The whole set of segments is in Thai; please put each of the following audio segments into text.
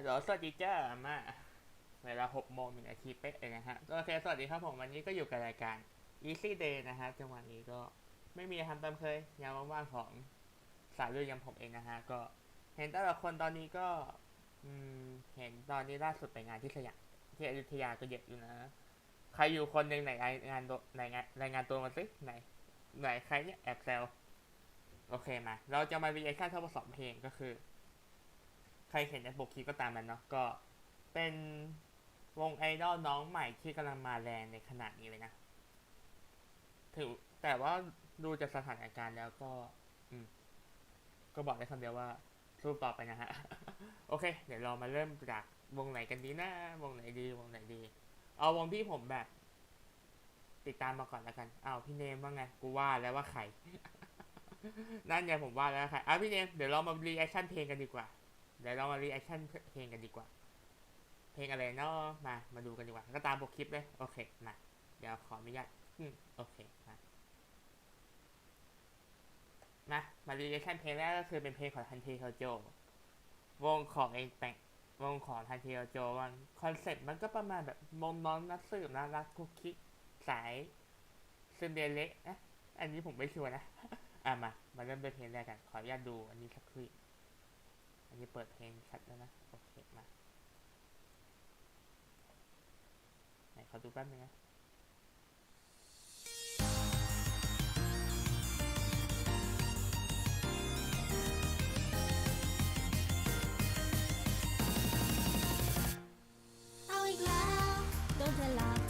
ฮัลโหลสวัสดีจ้ามาเวลาหกโมงหนึ่งนาทีเป๊ะเลยนะฮะโอเคสวัสดีครับผมวันนี้ก็อยู่กับรายการ Easy Day นะฮะจังหวะนี้ก็ไม่มีทำตามเคยยามว่างๆของสายเลือดยำผมเองนะฮะก็เห็นแต่ละคนตอนนี้ก็อืมเห็นตอนนี้ล่าสุดไปงานที่สยามที่อยุธยาก็เยอะอยู่นะใครอยู่คนหนึ่งไหนรายงานไหนงานรายงานตัวมาสิไหนไหนใครเนี่ยแอบแซวโอเคมา เราจะมารีแอคชั่นทดสองเพลงก็คือ ใครเห็นในปกคลิปก็ตามมันเนาะก็เป็นวงไอดอลน้องใหม่ที่กำลังมาแรงในขณะนี้เลยนะ ถือแต่ว่าดูจากสถานการณ์แล้วก็ อืม ก็บอกได้คำเดียวว่าสู้ต่อไปนะฮะ โอเค เดี๋ยวเรามาเริ่มจากวงไหนกันดีนะ วงไหนดี วงไหนดี เอาวงที่ผมแบบ ติดตามมาก่อนแล้วกัน เอาพี่เนมว่าไง กูว่าแล้วว่าใคร นั่นไงผมว่าแล้วใครอะพี่เนม เดี๋ยวเรามารีแอคชั่นเพลงกันดีกว่า เดี๋ยวเรามารีแอคชั่นเพลงกันดีกว่า เพลงอะไรเนาะมา มาดูกันดีกว่า ก็ตามปกคลิปเลย โอเค มา เดี๋ยวขออนุญาตอืมโอเค มา มา มารีแอคชั่นเพลงแรกก็คือเป็นเพลงของทันทีโทโจ วงของเองแต่งวงของทันทีโทโจมันคอนเซ็ปต์มันก็ประมาณแบบมอมน้องนักสืบน่ารักคุกคิสายซึมเดเละนะอันนี้ผมไม่ชัวร์นะ อะมา มาเริ่มด้วยเพลงแรกกัน ขออนุญาตดูอันนี้สักครู่ อันนี้เปิดเพลงชัดแล้วนะ โอเค มาไหนขอดูแป๊บนึงนะเอาอีกแล้วโดนเธอหลอก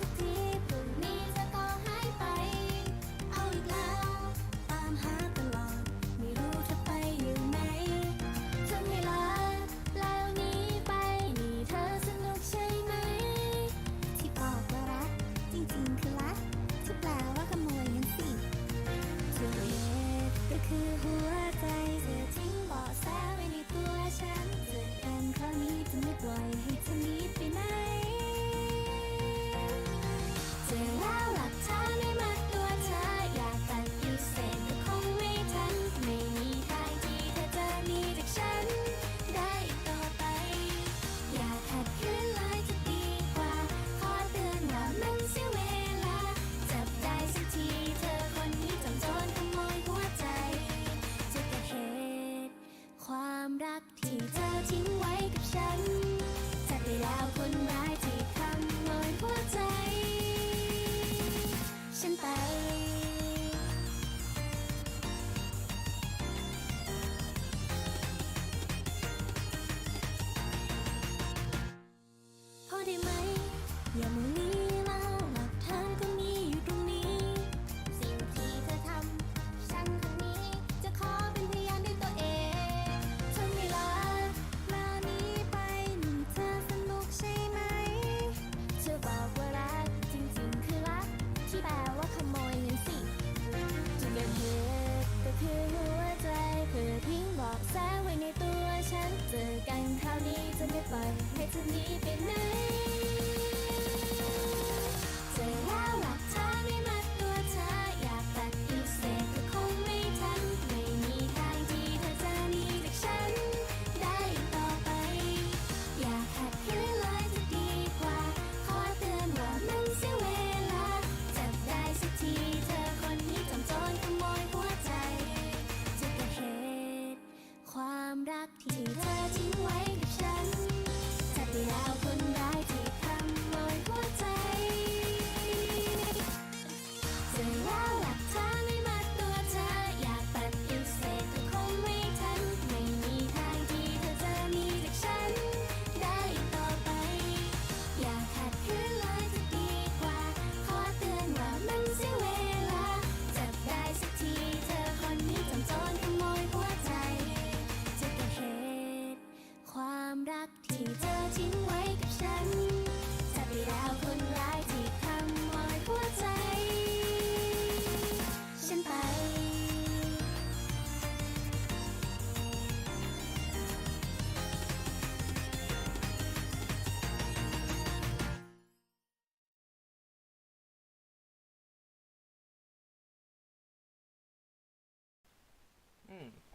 คว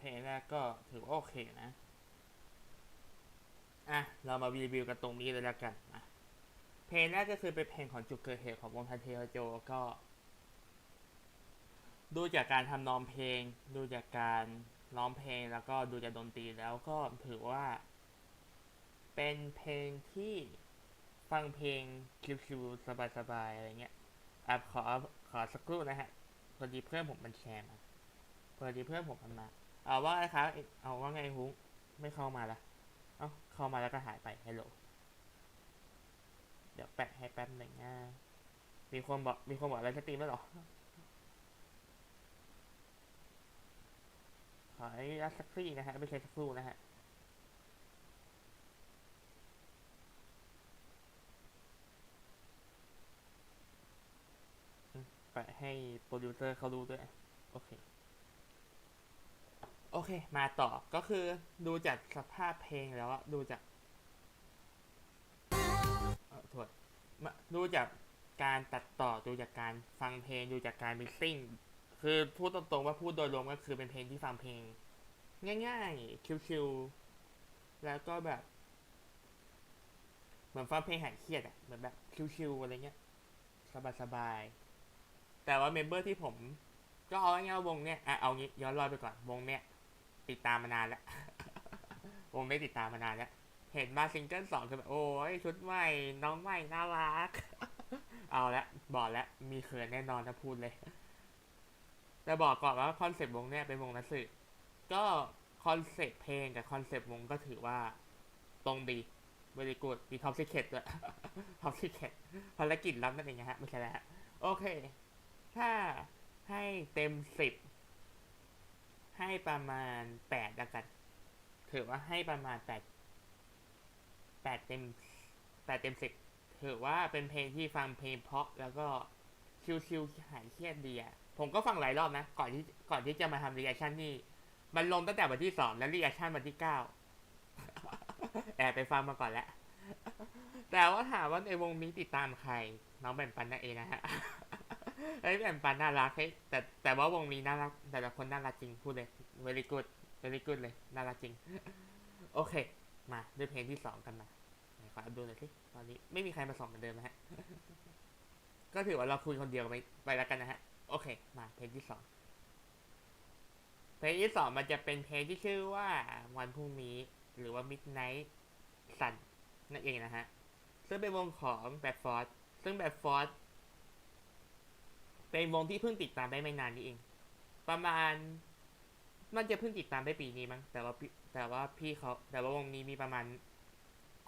เพลงแรกก็ถือว่าโอเคนะ อะ เรามารีวิวกันตรงนี้เลยแล้วกันอะเพลงแรกก็คือเป็นเพลงของจุดเกิดเหตุของวงทันเทโจก็ ดูจากการทำนองเพลง ดูจากการร้องเพลงแล้วก็ดูจากดนตรีแล้วก็ถือว่า เป็นเพลงที่ฟังเพลงชิวๆสบายๆอะไรเงี้ยอะขอขอสักครู่นะฮะพอดีเพื่อนผมมันแชร์มาพอดีเพื่อนผมมันมา เอาว่าไงครับเอาว่าไงฮุ้งไม่เข้ามาละเอ้าเข้ามาแล้วก็หายไปฮัลโหลเดี๋ยวแปะให้แป๊บหนึ่งนะมีคนบอกมีคนบอกอะไรสตรีมแล้วหรอขออนุญาตสักครู่นะฮะไม่ใช่สักครู่นะฮะไปให้โปรดิวเซอร์เขาดูด้วย โอเค โอเค มาต่อก็คือดูจากสภาพเพลงแล้วดูจากเออโทษมาดูจากการตัดต่อดูจากการฟังเพลงดูจากการมิกซิ่งคือพูดตรงๆว่าพูดโดยรวมก็คือเป็นเพลงที่ฟังเพลง ง่ายๆชิวๆแล้วก็แบบ เหมือนฟังเพลงหายเครียดอะเหมือนแบบชิวๆอะไรเงี้ยสบายๆแต่ว่าเมมเบอร์ที่ผมก็เอาง่ายๆว่าวงเนี้ยอะเอางี้ย้อนรอยไปก่อนวงเนี้ย ติดตามมานานแล้ววงนี้ติดตามมานานแล้ว เห็นมาซิงเกิลสองคือแบบโอ้ยชุดใหม่น้องใหม่น่ารัก เอาละบอกแล้วมีเขินแน่นอนถ้าพูดเลย แต่บอกก่อนว่าคอนเซปต์วงเนี้ยเป็นวงนักสืบก็คอนเซปต์เพลงกับคอนเซปต์วงก็ถือว่าตรงดีบริกูดมีท็อปซิเคตด้วยท็อปซิเคตภารกิจลับนั่นเองฮะไม่ใช่แล้วโอเค ถ้าให้เต็มสิบ ให้ประมาณแปดแล้วกันถือว่าให้ประมาณแปดแปดเต็มแปดเต็มสิบถือว่าเป็นเพลงที่ฟังเพลงเพราะแล้วก็ชิวๆหายเครียดดีอะผมก็ฟังหลายรอบนะ ก่อนที่ก่อนที่จะมาทำรีแอคชั่นนี่ มันลงตั้งแต่วันที่สองแล้วรีแอคชั่นวันที่เก้าแอบไปฟังมาก่อนแล้วแต่ว่าถามว่าในวงนี้ติดตามใคร น้องแบ่งปันนั่นเองนะฮะ เฮ้ยแบ่งปันน่ารักเฮ้ยแต่แต่ว่าวงนี้น่ารักแต่ละคนน่ารักจริงพูดเลย very good very good เลยน่ารักจริง โอเค มาด้วยเพลงที่สองกันมาไหนขออัพดูหน่อยสิตอนนี้ไม่มีใครมาสองเหมือนเดิมนะฮะก็ถือว่าเราคุยคนเดียวไปไปแล้วกันนะฮะ โอเค มาเพลงที่สองเพลงที่สองมันจะเป็นเพลงที่ชื่อว่าวันพรุ่งนี้ หรือว่า Midnight Sun นั่นเองนะฮะ ซึ่งเป็นวงของแบดฟอร์ดซึ่งแบดฟอร์ด เป็นวงที่เพิ่งติดตามได้ไม่นานนี้เอง ประมาณ มันจะเพิ่งติดตามได้ปีนี้มั้งแต่ว่าแต่ว่าพี่เขาแต่ว่าวงนี้มีประมาณ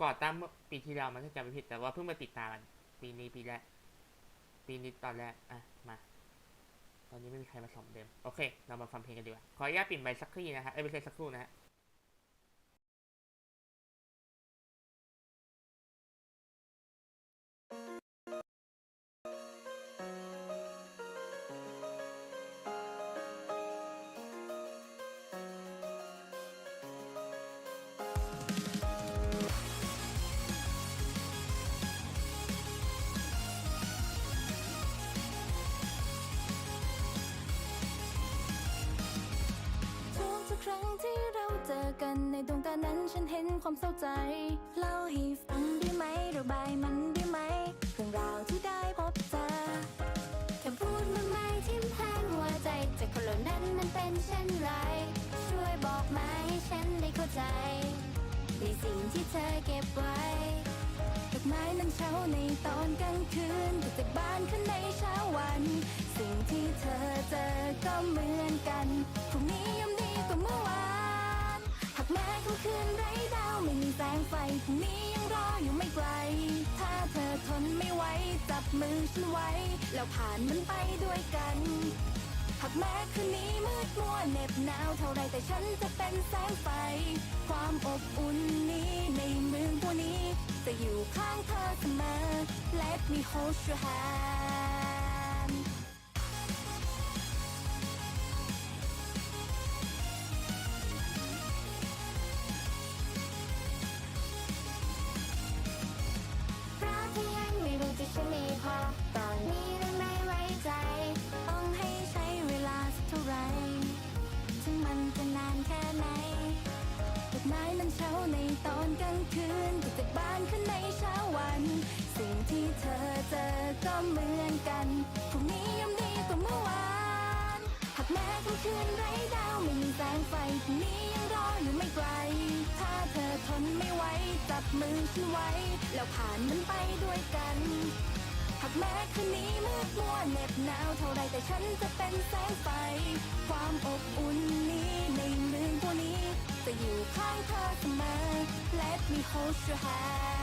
ก่อตั้งปีที่แล้วมันถ้าจำไม่ผิดแต่ว่าเพิ่งมาติดตามมันปีนี้ปีแรกปีนี้ตอนแรกอะมา ตอนนี้ไม่มีใครมาสอมเดิมโอเค เรามาฟังเพลงกันดีกว่าขออนุญาตปิดไมค์สักครู่นะฮะเอ้ยไม่ใช่สักครู่นะฮะ กครั้งที่เราเจอกันในดวงตานั้นฉันเห็นความเศร้าใจ เล่าให้ฟังได้ไหมระบายมันได้ไหมเรื่องราวที่ได้พบเจอแค่พูดมาไหมที่มแทงหัวใจจากคนเหล่านั้นมันเป็นเช่นไร ช่วยบอกมาให้ฉันได้เข้าใจ ในสิ่งที่เธอเก็บไว้ดอกไม้นั้นเช้าในตอนกลางคืนกจากบ้านขึ้นในเช้าวัน สิ่งที่เธอเจอก็เหมือนกันพรุ่งนี้ย่อมดี กว่าเมื่อวานหากแม้ค่ำคืนไร้ดาวไม่มีแสงไฟพรุ่งนี้ยังรออยู่ไม่ไกล ถ้าเธอทนไม่ไหวจับมือฉันไว้ แล้วผ่านมันไปด้วยกันหากแม้คืนนี้มืดมัวเหน็บหนาวเท่าไรแต่ฉันจะเป็นแสงไฟ ความอบอุ่นนี้ในเมืองผู้นี้ จะอยู่ข้างเธอเสมอ Let me hold your hand มือฉันไว้ แล้วผ่านมันไปด้วยกันหากแม้คืนนี้มืดมัวเหน็บหนาวเท่าไรแต่ฉันจะเป็นแสงไฟ ความอบอุ่นนี้ในมือตัวนี้ จะอยู่ข้างเธอเสมอ Let me hold your hand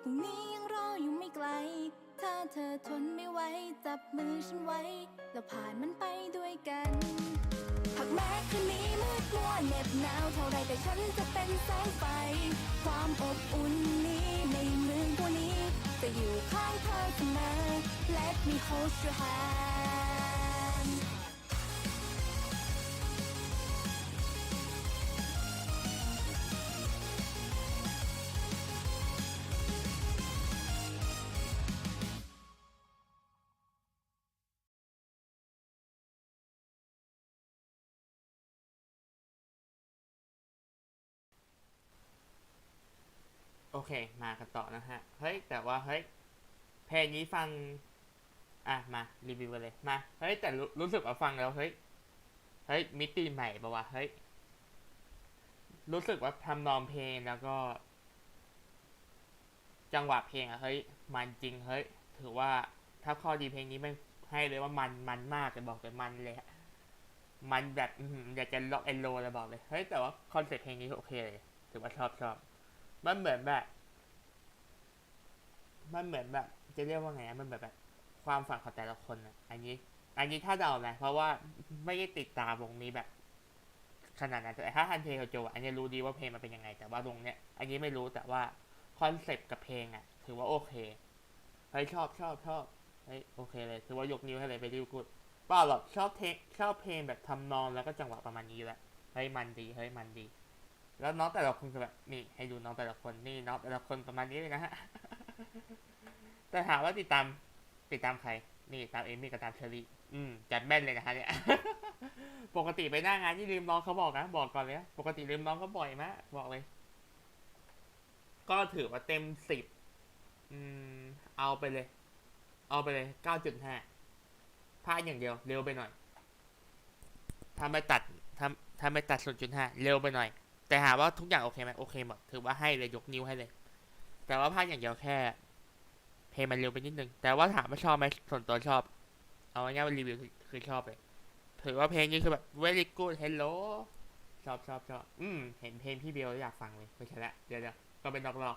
พรุ่งนี้ยังรออยู่ไม่ไกล ถ้าเธอทนไม่ไหวจับมือฉันไว้ แล้วผ่านมันไปด้วยกันหากแม้คืนนี้มืดมัวเหน็บหนาวเท่าไรแต่ฉันจะเป็นแสงไฟ ความอบอุ่นนี้ในเมืองตัวนี้ จะอยู่ข้างเธอเสมอ Let me hold your hand โอเค มากันต่อนะฮะ เฮ้ย แต่ว่า เฮ้ย เพลงนี้ฟัง อะ มา รีวิวกันเลย มา เฮ้ย แต่รู้สึกว่าฟังแล้ว เฮ้ย เฮ้ย มิติใหม่ปะวะ เฮ้ย รู้สึกว่าทำนองเพลงแล้วก็ จังหวะเพลงอะเฮ้ย มันจริง เฮ้ย ถือว่า ถ้าข้อดีเพลงนี้ไม่ให้เลยว่ามัน มันมากเลยบอกเลยมันเลยมันแบบอื้อหืออยากจะล็อกเอนโลเลยบอกเลย เฮ้ย แต่ว่าคอนเซ็ปต์เพลงนี้โอเคเลย ถือว่าชอบชอบ มันเหมือนแบบ มันเหมือนแบบ จะเรียกว่าไงมันแบบแบบ ความฝันของแต่ละคนอะอันนี้ อันนี้ถ้าเดานะเพราะว่าไม่ได้ติดตามวงนี้แบบ ขนาดนั้นแต่ถ้าฮันเทโโจอันนี้รู้ดีว่าเพลงมันเป็นยังไง แต่ว่าวงเนี้ยอันนี้ไม่รู้แต่ว่าคอนเซปต์กับเพลงอะถือว่าโอเคเฮ้ยชอบชอบชอบเฮ้ยโอเคเลยถือว่ายกนิ้วให้เลยไปดิวกูดเปล่าหรอกชอบเทคชอบเพลงแบบทำนองแล้วก็จังหวะประมาณนี้แหละเฮ้ยมันดีเฮ้ยมันดี แล้วน้องแต่ละคนคือแบบนี่ให้ดูน้องแต่ละคนนี่น้องแต่ละคนประมาณนี้เลยนะฮะแต่ถามว่าติดตามติดตามใคร นี่ตามเอมี่กับตามเชอรี่อืมจัดแม่นเลยนะฮะเนี่ยปกติไปหน้างานที่ลืมน้องเขาบอกนะบอกก่อนเลยปกติลืมน้องเขาบ่อยมากบอกเลย ก็ถือว่าเต็มสิบอืม เอาไปเลย เอาไปเลยเก้าจุดห้าพลาดอย่างเดียวเร็วไปหน่อยถ้าไม่ตัดถ้าถ้าไม่ตัดศูนย์จุดห้าเร็วไปหน่อย แต่หาว่าทุกอย่างโอเคไหมโอเคหมดถือว่าให้เลยยกนิ้วให้เลย แต่ว่าพลาดอย่างเดียวแค่ เพลงมันเร็วไปนิดนึง แต่ว่าถามว่าชอบไหมส่วนตัวชอบ เอาง่ายๆว่ารีวิวคือชอบเลยถือว่าเพลงนี้คือแบบ very good hello ชอบชอบชอบอืมเห็นเพลงพี่เบลอยากฟังเลยไม่ใช่ละเดี๋ยวเดี๋ยวก็เป็นนอกรอบ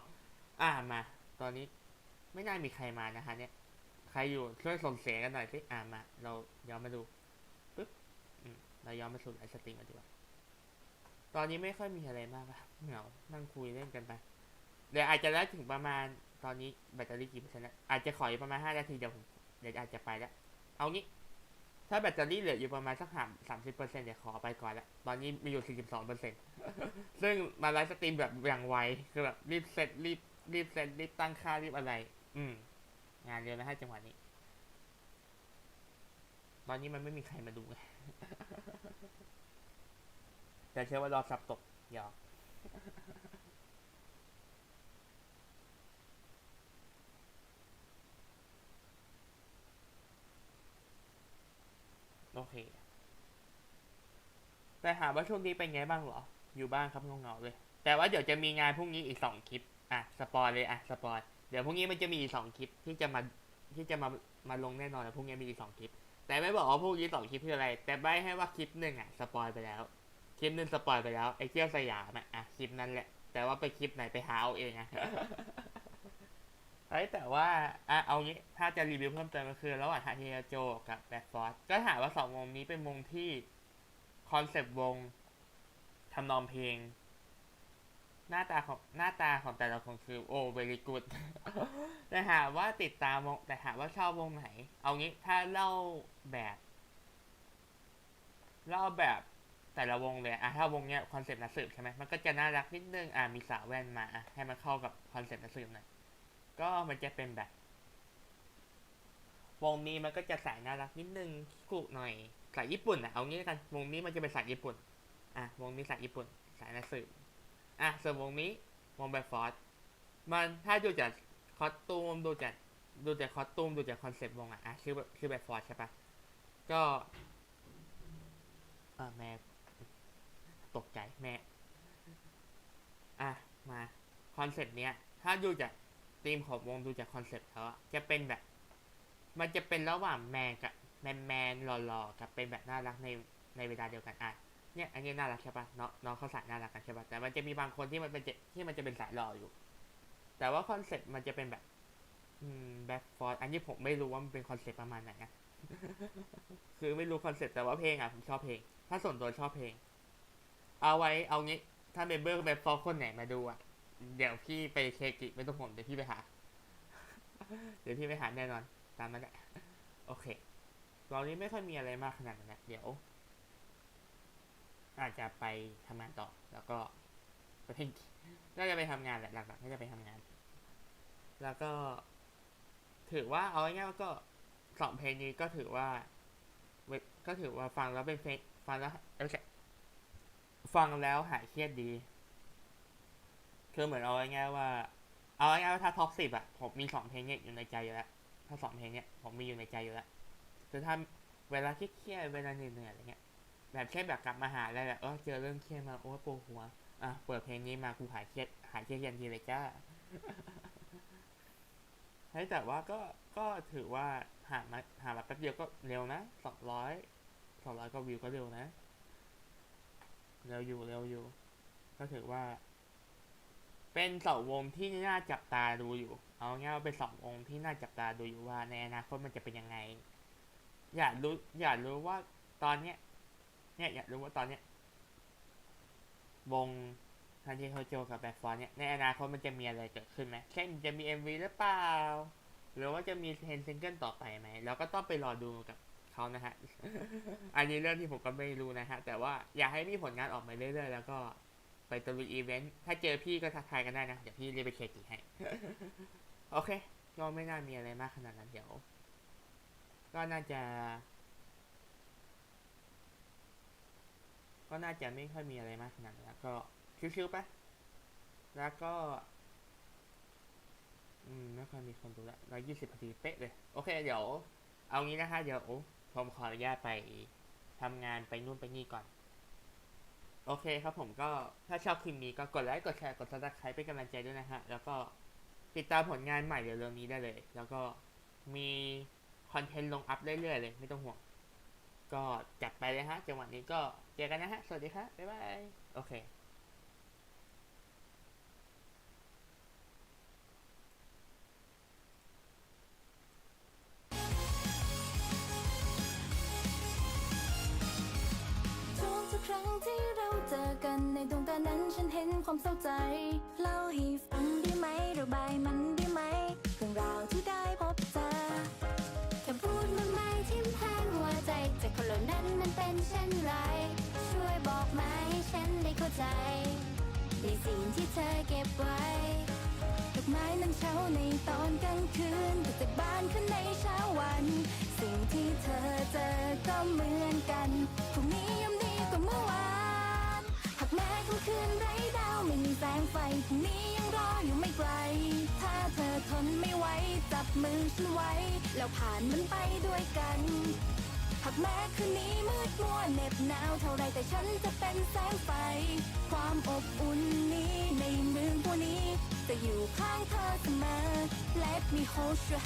อ่ามา ตอนนี้ไม่น่ามีใครมานะฮะเนี่ย ใครอยู่ช่วยส่งเสียงกันหน่อยสิอ่ามา เราย้อนมาดูปึ๊บอืมเราย้อนมาสู่ไลฟ์สตรีมกันดีกว่า ตอนนี้ไม่ค่อยมีอะไรมากอะเหงานั่งคุยเล่นกันไป เดี๋ยวอาจจะได้ถึงประมาณตอนนี้แบตเตอรี่กี่เปอร์เซ็นต์แล้วอาจจะขออีกประมาณห้านาทีเดี๋ยวผมเดี๋ยวอาจจะไปแล้ว เอางี้ ถ้าแบตเตอรี่เหลืออยู่ประมาณสักหามสามสิบเปอร์เซ็นต์เดี๋ยวขอไปก่อนละตอนนี้มีอยู่สี่สิบสองเปอร์เซ็นต์ซึ่งมาไลฟ์สตรีมแบบอย่างไวคือแบบรีบเสร็จรีบรีบเสร็จรีบตั้งค่ารีบอะไร อืม งานเร็วนะฮะจังหวะนี้ ตอนนี้มันไม่มีใครมาดูไง แต่เชื่อว่ารอสับตกหยอกโอเค แต่ถามว่าช่วงนี้เป็นไงบ้างเหรอ อยู่บ้านครับเงาๆเลย แต่ว่าเดี๋ยวจะมีงานพรุ่งนี้อีกสองคลิป อะ สปอยเลยอะ สปอย เดี๋ยวพรุ่งนี้มันจะมีอีกสองคลิปที่จะมาที่จะมามาลงแน่นอนแต่พรุ่งนี้มีอีกสองคลิป แต่ไม่บอกว่าพรุ่งนี้สองคลิปคืออะไร แต่ใบให้ว่าคลิปหนึ่งอะ สปอยไปแล้ว คลิปนึงสปอยไปแล้วไอ้เที่ยวสยามอะอะคลิปนั้นแหละ แต่ว่าไปคลิปไหนไปหาเอาเองอะเฮ้ยแต่ว่าอะเอางี้ถ้าจะรีวิวเพิ่มเติมก็คือ ระหว่างฮาเทียโจกับแบ็คฟอร์ดก็ถามว่าสองวงนี้เป็นวงที่คอนเซปต์วงทำนองเพลง หน้าตาของหน้าตาของแต่ละคนคือโอ้ very good แต่หาว่าติดตามวงแต่หาว่าชอบวงไหน เอางี้ถ้าเล่าแบบ เล่าแบบ แต่ละวงเลยอะถ้าวงเนี้ยคอนเซ็ปต์นักสืบใช่ไหมมันก็จะน่ารักนิดนึงอะมีสาวแว่นมาอะให้มันเข้ากับคอนเซ็ปต์นักสืบหน่อยก็มันจะเป็นแบบ วงนี้มันก็จะสายน่ารักนิดนึงกุหน่อยสายญี่ปุ่นอะเอางี้ด้วกันวงนี้มันจะเป็นสายญี่ปุ่นอะวงนี้สายญี่ปุ่น สายนักสืบอะส่วนวงนี้วงแบบฟอร์สมันถ้าดูจากคอสตูมดูจากดูจากคอสตูมดูจากคอนเซ็ปต์วงอะอะชื่อชื่อแบบฟอร์สใช่ปะก็เออแม่ ตกใจแม่ อะ มาคอนเซปต์เนี้ย ถ้าดูจากธีมของวงดูจากคอนเซปต์เขาจะเป็นแบบ มันจะเป็นระหว่างแมนกับแมนแมนหล่อๆกับเป็นแบบน่ารักในในเวลาเดียวกันอะเนี่ยอันนี้น่ารักใช่ปะน้องน้องเขาสายน่ารักกันใช่ปะแต่มันจะมีบางคนที่มันเป็นที่มันจะเป็นสายหล่ออยู่ แต่ว่าคอนเซ็ปต์มันจะเป็นแบบอืมแบ็คฟอร์อันนี้ผมไม่รู้ว่ามันเป็นคอนเซ็ปต์ประมาณไหนนะคือไม่รู้คอนเซ็ปต์แต่ว่าเพลงอะผมชอบเพลง ถ้าส่วนตัวชอบเพลง เอาไว้เอางี้ ถ้าเมมเบอร์แบ็คฟอร์คนไหนมาดูอะ เดี๋ยวพี่ไปเคกิไม่ต้องห่วงเดี๋ยวพี่ไปหา เดี๋ยวพี่ไปหาแน่นอน ตามนั้นแหละโอเคตอนนี้ไม่ค่อยมีอะไรมากขนาดนั้นนะเดี๋ยว อาจจะไปทำงานต่อ แล้วก็ไปเพ่งน่าจะไปทำงานแหละหลักๆน่าจะไปทำงาน แล้วก็ ถือว่าเอาง่ายๆก็สองเพลงนี้ก็ถือว่าก็ถือว่าฟังแล้วเป็นเพลงฟังแล้วเอ้ยไม่ใช่ ฟังแล้วหายเครียดดี คือเหมือนเอาง่ายๆว่า เอาง่ายๆว่าถ้าท็อปสิบอะผมมีสองเพลงเนี่ยอยู่ในใจอยู่แล้ว ถ้าสองเพลงเนี่ยผมมีอยู่ในใจอยู่แล้วแต่ถ้าเวลาเครียดเวลาเหนื่อยอะไรเงี้ย แบบเช่นแบบกลับมาหาอะไรแบบเออเจอเรื่องเครียดมาโอ้ปวดหัว อะเปิดเพลงนี้มากูหายเครียดหายเครียดยันทีเลยจ้าเฮ้ยแต่ว่าก็ก็ถือว่าหามาหามาแป๊บเดียวก็เร็วนะสองร้อยสองร้อยก็วิวก็เร็วนะ เร็วอยู่เร็วอยู่ ก็ถือว่า เป็นสองวงที่น่าจับตาดูอยู่ เอาง่ายว่าเป็นสองวงที่น่าจับตาดูอยู่ว่าในอนาคตมันจะเป็นยังไง อยากรู้ อยากรู้ว่าตอนเนี้ย เนี่ยอยากรู้ว่าตอนเนี้ยวงทันทีโฮโจกับแบ็คฟอนเนี่ยในอนาคตมันจะมีอะไรเกิดขึ้นไหมเช่นจะมี MV หรือเปล่า หรือว่าจะมีเทนซิงเกิลต่อไปไหมเราก็ต้องไปรอดูกับ เขานะฮะ อันนี้เรื่องที่ผมก็ไม่รู้นะฮะ แต่ว่าอยากให้มีผลงานออกมาเรื่อยๆ แล้วก็ไปตะลุยอีเวนต์ ถ้าเจอพี่ก็ทักทายกันได้นะ เดี๋ยวพี่เรียกไปเคลียร์ให้ โอเค ก็ไม่น่ามีอะไรมากขนาดนั้นเดี๋ยว ก็น่าจะ ก็น่าจะไม่ค่อยมีอะไรมากขนาดนั้นแล้วก็ชิวๆไป แล้วก็ อืม ไม่ค่อยมีคนดูละร้อยยี่สิบนาทีเป๊ะเลย โอเค เดี๋ยว เอางี้นะคะเดี๋ยว ผมขออนุญาตไปทำงานไปนู่นไปนี่ก่อน โอเคครับผมก็ถ้าชอบคลิปนี้ก็กดไลค์กดแชร์กดซับสไครป์เป็นกำลังใจด้วยนะฮะ แล้วก็ติดตามผลงานใหม่เร็วๆนี้ได้เลย แล้วก็มีคอนเทนต์ลงอัพเรื่อยๆเลย ไม่ต้องห่วง ก็จัดไปเลยฮะ จังหวะนี้ก็เจอกันนะฮะ สวัสดีครับบ๊ายบาย โอเคานั้นฉันเห็นความเศร้าใจ เล่าให้ฟังได้ไหมระบายมันได้ไหมเรื่องราวที่ได้พบเจอแค่พูดมันไม่ทิ่มแทงหัวใจจากคนเหล่านั้นมันเป็นเช่นไร ช่วยบอกมาให้ฉันได้เข้าใจ ในสิ่งที่เธอเก็บไว้ดอกไม้นั้นเช้าในตอนกลางคืนตกจากบ้านขึ้นในเช้าวัน สิ่งที่เธอเจอก็เหมือนกันพรุ่งนี้ย่อมดีกว่าเมื่อวาน แม้ค่ำคืนไร้ดาวไม่มีแสงไฟพรุ่งนี้ยังรออยู่ไม่ไกล ถ้าเธอทนไม่ไหวจับมือฉันไว้ แล้วผ่านมันไปด้วยกันหากแม้คืนนี้มืดมัวเหน็บหนาวเท่าไรแต่ฉันจะเป็นแสงไฟ ความอบอุ่นนี้ในมือผู้นี้ จะอยู่ข้างเธอเสมอ Let me hold your hand